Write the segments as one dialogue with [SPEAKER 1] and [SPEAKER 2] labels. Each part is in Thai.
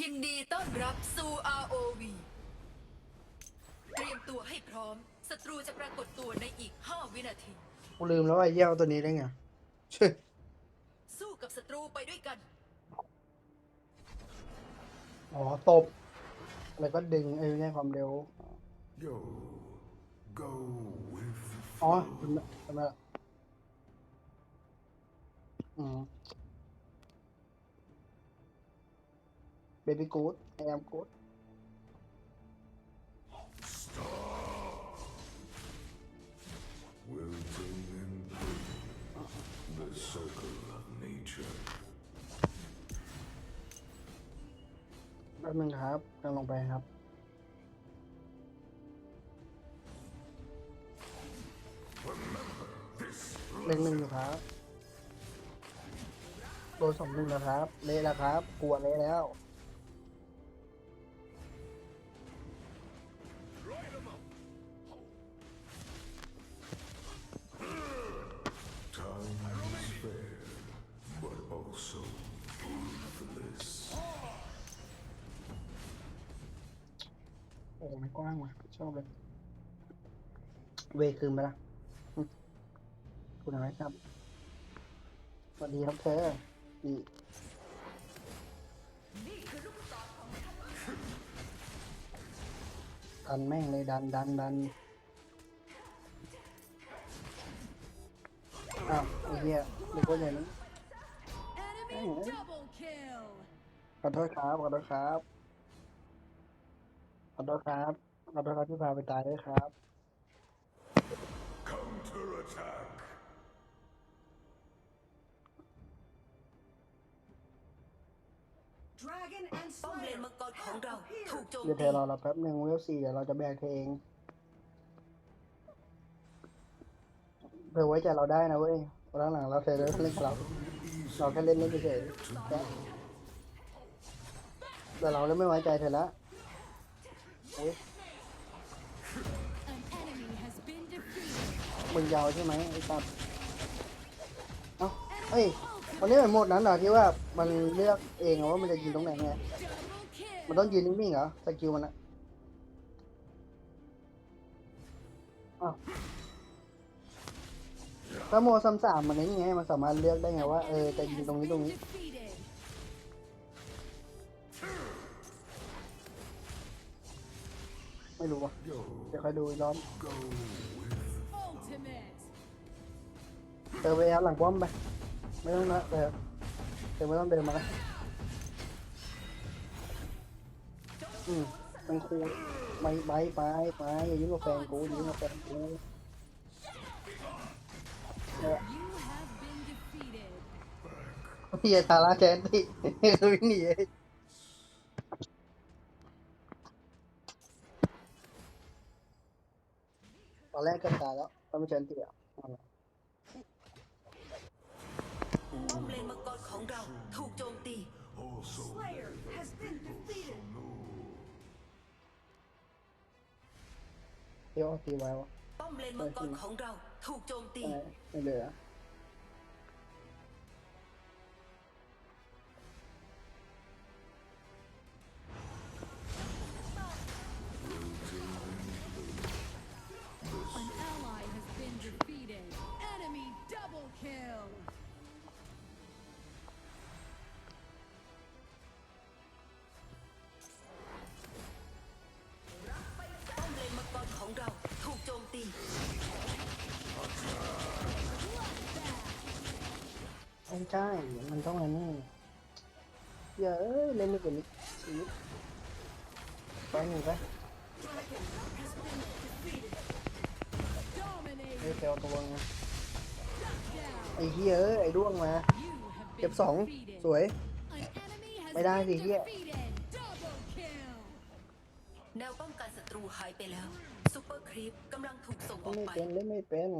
[SPEAKER 1] ยินดีต้อนรับสู่ ROV เตรียมตัวให้พร้อม ศัตรูจะปรากฏตัวในอีก 5 วินาที
[SPEAKER 2] กูลืมแล้วว่าไอ้เยี่ยวตัวนี้ได้ไงช่วย
[SPEAKER 1] สู้กับศัตรูไปด้วยกัน
[SPEAKER 2] อ๋อตบ แล้วก็ดึงไอ้นี่ความเร็ว
[SPEAKER 3] Yo, go with the
[SPEAKER 2] อ๋อ
[SPEAKER 3] flow.
[SPEAKER 2] ทำไมทำไมล่ะอืม baby good I am good
[SPEAKER 3] Wilting and bloom, the circle of nature.
[SPEAKER 2] แป๊บนึงครับกำลังลงไปครับ เล็งหนึ่งอยู่ครับโดนสองหนึ่งแล้วครับ เละแล้วครับกลัวเละแล้ว อ้ไม่กว้างว่ะชอบเลย เวคืนไปละอืมคุณอะไรครับ สวัสดีครับเธออีดันแม่งเลยดันดันดันอ้าวไอ้เหี้ยเด็กคนใหญ่นั้น
[SPEAKER 4] Enemy double kill.
[SPEAKER 2] ขอโทษครับขอโทษครับขอ โทษครับขอโทษครับที่พาไปตายด้วยครับ
[SPEAKER 3] Counter attack.
[SPEAKER 4] Dragon and
[SPEAKER 1] ป้อมเลน
[SPEAKER 4] Slayer
[SPEAKER 1] มังกรของเราถูกโจม
[SPEAKER 2] เดี๋ยวเธ
[SPEAKER 1] ตี
[SPEAKER 2] อรอเราแป๊บหนึ่งเวลสี่เดี๋ยวเราจะแบกเธอเองเธอไว้ใจเราได้นะเว้ยวันหลังๆเราเธอเล่นกับเราเราแค่เล่นเล่นเฉยๆแต่แต่เราเริ่มไม่ไว้ใจเธอแล้วเอ๊ะ
[SPEAKER 4] An enemy has been defeated.
[SPEAKER 2] มึงยาวใช่ไหมไอ้ตับเอ้าเฮ้ยวันนี้เป็นโหมดนั้นเหรอที่ว่ามันเลือกเองเหรอว่ามันจะยิงตรงไหนไงมันต้องยืนนิ่งๆเหรอสกิลมันอะอ้าวถ้าโมซัมสามมันนี่ไงมันสามารถเลือกได้ไงว่าเออจะยิงตรงนี้ตรงนี้ ไม่รู้ว่ะเดี๋ยวค่อยดูอีกรอบเติมไปแล้วหลังป้อมไปไม่ต้องนะเดี๋ยวเดี๋ยวไม่ต้องเดินมานะอืมมันคูไปไปไปไปอย่ายุ่งกับแฟนกูอย่ายุ่งกับแฟนกูเออ
[SPEAKER 4] You have been defeated.
[SPEAKER 2] พี่ทาราแชนติวิ่งหนี แรกก็ตายแล้วตอนไม่แชนติอะ
[SPEAKER 1] ป้อมเลนมังกรของเราถูกโจมตี
[SPEAKER 3] also
[SPEAKER 4] Slayer has been defeated.
[SPEAKER 3] no.
[SPEAKER 2] เที่ยวตีไว้วะ
[SPEAKER 1] ป้อมเลนมังกรของเราถูกโจมตี
[SPEAKER 2] ไม่ไม่เหลือ
[SPEAKER 4] double kill.
[SPEAKER 1] ป้อมเลนมังกรของเราถูกโจมตี
[SPEAKER 2] ไม่ใช่มันต้ องอันนี้อย่าเอ้ยเล่นไม่เป็นชีวิตไปหนึ่งไปเฮ้ย
[SPEAKER 4] Dominated.
[SPEAKER 2] เซลตัวไง
[SPEAKER 4] Down.
[SPEAKER 2] ไอ้เฮียเอ้ยไอ้ด้วงมา
[SPEAKER 4] You have
[SPEAKER 2] เก็บ
[SPEAKER 4] been
[SPEAKER 2] สอง
[SPEAKER 4] defeated.
[SPEAKER 2] สวย
[SPEAKER 4] An enemy has
[SPEAKER 2] ไม่ได้
[SPEAKER 4] been
[SPEAKER 2] สิเฮีย
[SPEAKER 4] defeated. Double kill.
[SPEAKER 1] แนวป้องกันศัตรูหายไปแล้วซูเปอร์ครีปกำลังถูกส่งอ
[SPEAKER 2] เล่
[SPEAKER 1] อนก
[SPEAKER 2] ไม่
[SPEAKER 1] ไป
[SPEAKER 2] เป็นเล่นไม่เป็น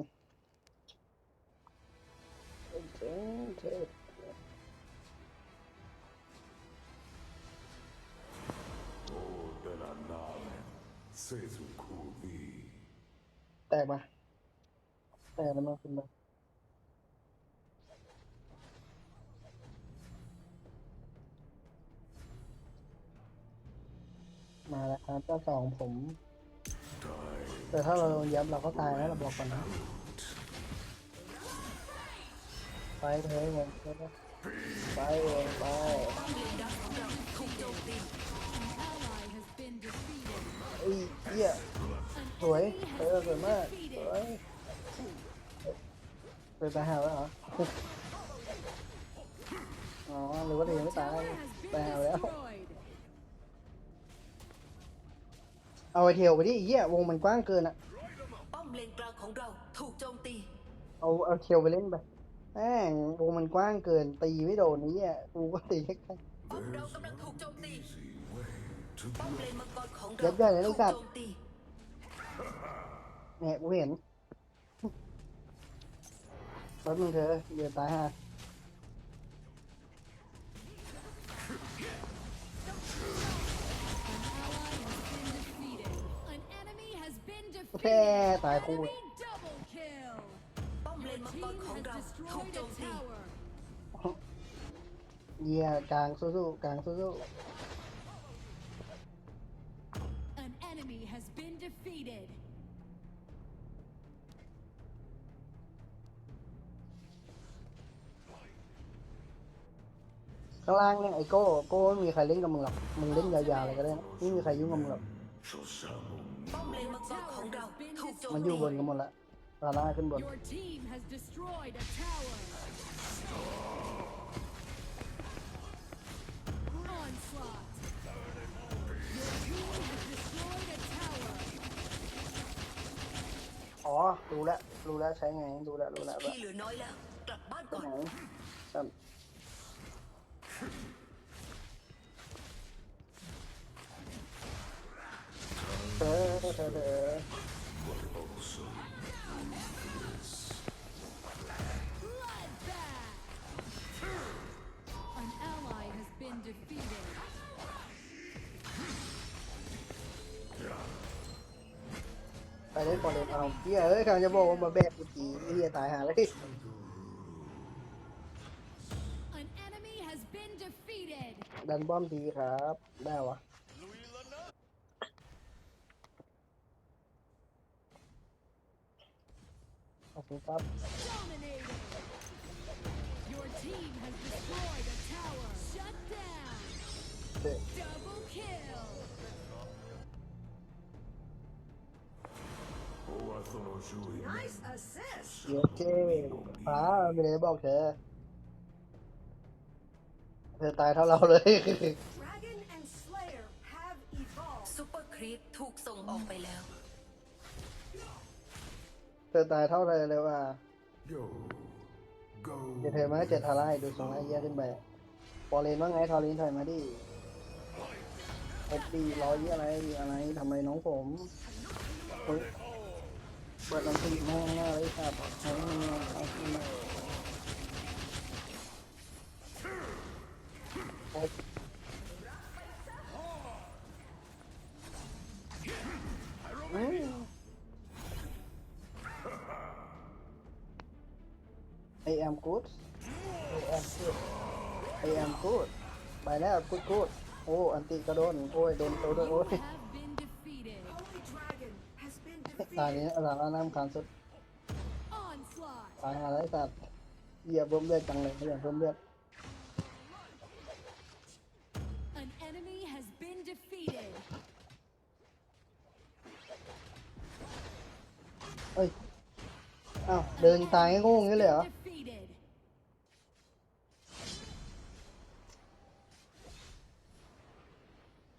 [SPEAKER 2] เล่นเป็นเทพ
[SPEAKER 3] Oh, della nave, Sesu Kuvi.
[SPEAKER 2] แตกมาแตกแล้วมันขึ้นมา มาแล้วครับเจ้าสองผม แต่ถ้าเราโดนยับเราก็ตายแล้วเราบอกก่อนนะ ไปเถอะเองไปเองไปไอ้เหี้ยสวยเออสวยมากสวยเป็นตายหาแล้วเหรอ อ๋อหรือว่าเดี๋ยวไม่ตายตาหาแล้ว เอาไอเทลไปดิไอ้เหี้ยวงมันกว้างเกินอะ
[SPEAKER 1] ป้อมเลนกลางของเราถูกโจมตี
[SPEAKER 2] เอาเอาเทลไปเล่นไปแม่งวงมันกว้างเกินตีไม่โดนนี้อะกูก็ตีแค่
[SPEAKER 1] ป้อมเรากำลังถูกโจมตี
[SPEAKER 3] easy way to
[SPEAKER 1] ป้อมเลนมังกรของ
[SPEAKER 2] ยั
[SPEAKER 1] เรา
[SPEAKER 2] ดใหญ่เลยไอ้
[SPEAKER 1] ถูก
[SPEAKER 2] สัตว์
[SPEAKER 1] โจมตี
[SPEAKER 2] เนี่ยกูเห็นแป๊บนึงเธอเดี๋ยวตายฮะ แค่ตายคู่
[SPEAKER 4] Enemy double kill.
[SPEAKER 1] ป้อมเลน
[SPEAKER 4] Your
[SPEAKER 1] มังก
[SPEAKER 4] team
[SPEAKER 1] รของ
[SPEAKER 4] has
[SPEAKER 1] เราถูก
[SPEAKER 4] destroyed
[SPEAKER 1] โจ
[SPEAKER 4] a
[SPEAKER 1] มตี
[SPEAKER 4] tower.
[SPEAKER 2] เยี่ยกลางสู้ๆกลางสู้
[SPEAKER 4] An enemy has been defeated.
[SPEAKER 2] ๆข้างล่างเนี่ยไอโก้โก้ไม่มีใครเล่นกับมึงหรอกมึงเล่นยาวๆเลยก็ได้นะไม่มีใครยุ่งกับมึงหรอก
[SPEAKER 1] มมั
[SPEAKER 2] นอ
[SPEAKER 1] ตี
[SPEAKER 2] ยู่บนกันหมดละลาล่าขึ้นบน
[SPEAKER 4] Your team has destroyed a tower. Onslaught. Your team has destroyed a tower.
[SPEAKER 2] อ๋อ รู้แล้ว รู้แล้วใช้ไง รู้แล้ว รู้แล้ว
[SPEAKER 1] ที่เหลือน้อยแล้ว กลับบ้าน
[SPEAKER 2] ไป
[SPEAKER 1] ก่อน
[SPEAKER 2] ไหนครับเธอเธอเธอ
[SPEAKER 3] also
[SPEAKER 4] Bloodbath. An ally has been defeated.
[SPEAKER 2] ไปเล่นบอลเลยเอาเฮียเอ้ยกำลังจะบอกว่ามาแบกกูจีเฮียตายหาเลย
[SPEAKER 4] An enemy has been defeated.
[SPEAKER 2] ดันป้อมทีครับ ได้วะ ขอบคุณครับ
[SPEAKER 4] Dominated. Your team has destroyed a tower. Shut down.
[SPEAKER 2] เด็ก
[SPEAKER 4] Double kill.
[SPEAKER 3] oh I thought you were
[SPEAKER 1] Nice assist
[SPEAKER 2] เดี๋ยวเจ้ฟ้าไม่ได้บอกเธอ เธอตายเท่าเราเลย
[SPEAKER 5] Dragon and Slayer have evolved.
[SPEAKER 1] ซูเปอร์ครีปถูกส่งออกไปแล้ว
[SPEAKER 2] เธอตายเท่าเลยเลยว่า
[SPEAKER 3] Yo go
[SPEAKER 2] เดี๋ยวเธอมาเจ็ดทาร่ายดูทรงไอ้เหี้ยขึ้นไปปอเลนว่าไงทอรินถอยมาดิเอ็ดดีรอยี่อะไรอะไรทำไมน้องผมเฮ้ยเปิดน้ำตีแม่งหน้าเลยครับให้มันเอาขึ้นมาโอ๊ยอืม I am good I am good I am good ไปแล้ว good good โอ้อันติกระโดนโอ้ยโดนโดนโดนโอ้
[SPEAKER 4] You
[SPEAKER 2] ย
[SPEAKER 4] have been defeated.
[SPEAKER 5] Holy Dragon has been
[SPEAKER 2] ตาย
[SPEAKER 5] defeated.
[SPEAKER 2] นี้หลังน้ำคันสุด
[SPEAKER 4] Onslaught.
[SPEAKER 2] ตายหาไรสัตว์เหยียบเพิ่มเลือดจังเลยเหยียบเพิ่มเลือด
[SPEAKER 4] An enemy has been defeated.
[SPEAKER 2] เอ้ยอ้าวเดินตายโง่อย่างนี้เลยเหรอ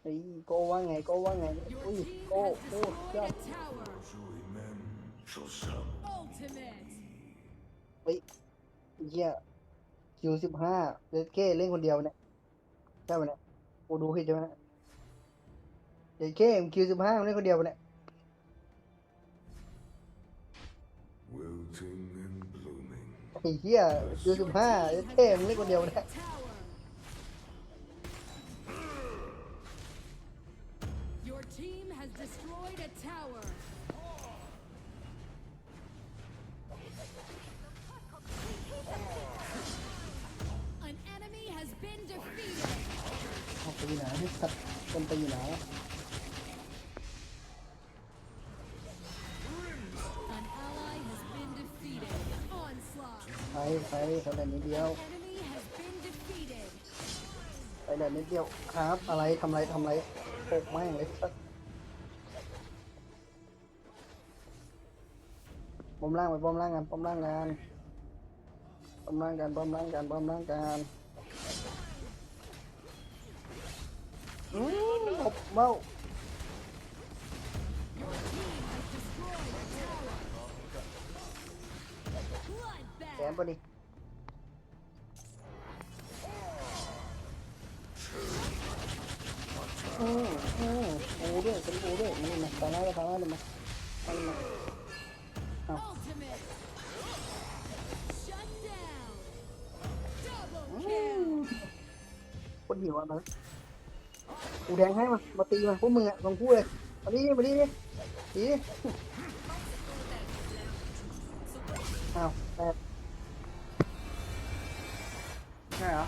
[SPEAKER 4] Defeated.
[SPEAKER 2] ไอ้ยโก้ว่าไงโก้ว่าไง
[SPEAKER 4] Your
[SPEAKER 2] อุ้ย
[SPEAKER 4] team
[SPEAKER 2] โก้
[SPEAKER 4] has
[SPEAKER 2] โก้ยอด
[SPEAKER 4] destroyed a tower.
[SPEAKER 3] Chewy men shall summon
[SPEAKER 4] Ultimate.
[SPEAKER 2] เฮ้ยเหี้ยคิวสิบห้าเลสเก้เล่นคนเดียวเนี่ยใช่ไหมเนี่ยกูดูผิดใช่ไหมเนี่ยเลสเก้คิวสิบห้าเล่นคนเดียวปะเนี่ย
[SPEAKER 3] wilting and blooming
[SPEAKER 2] ไอ้เหี้ยคิวสิบห้าเลสเก้มึงเล่นคนเดียวปะเนี่ย
[SPEAKER 4] Tower. ู่
[SPEAKER 2] ไหนสัตว์คนไปอยู่ไหนไปไปำและนิดเดียวไปแลยนิดเดียวครับอะไรทำไรทำไรโปกแม่งเลยสักบอมล่างไปบอมล่างกันบอมล่างกันบอมล่างกันบอมล่างกันบอมล่างกัน อืมหลบเบ้า
[SPEAKER 4] Your team has destroyed a tower. Bloodbath.
[SPEAKER 2] แกนปะดิอืมอืมโอ้ด้วยเป็นโอ้ด้วยมาเลยมาตาหน้าเลยตาหน้าเลยมามาเลยมา
[SPEAKER 4] Ultimate. Shut down. Double
[SPEAKER 2] อื
[SPEAKER 4] kill.
[SPEAKER 2] มคนหิวอะมา กูแดงให้มา มาตีมาพวกมึงอะลองพูดเลยมาดิมาดิดิดิอ้าวแปดใช่เหรอ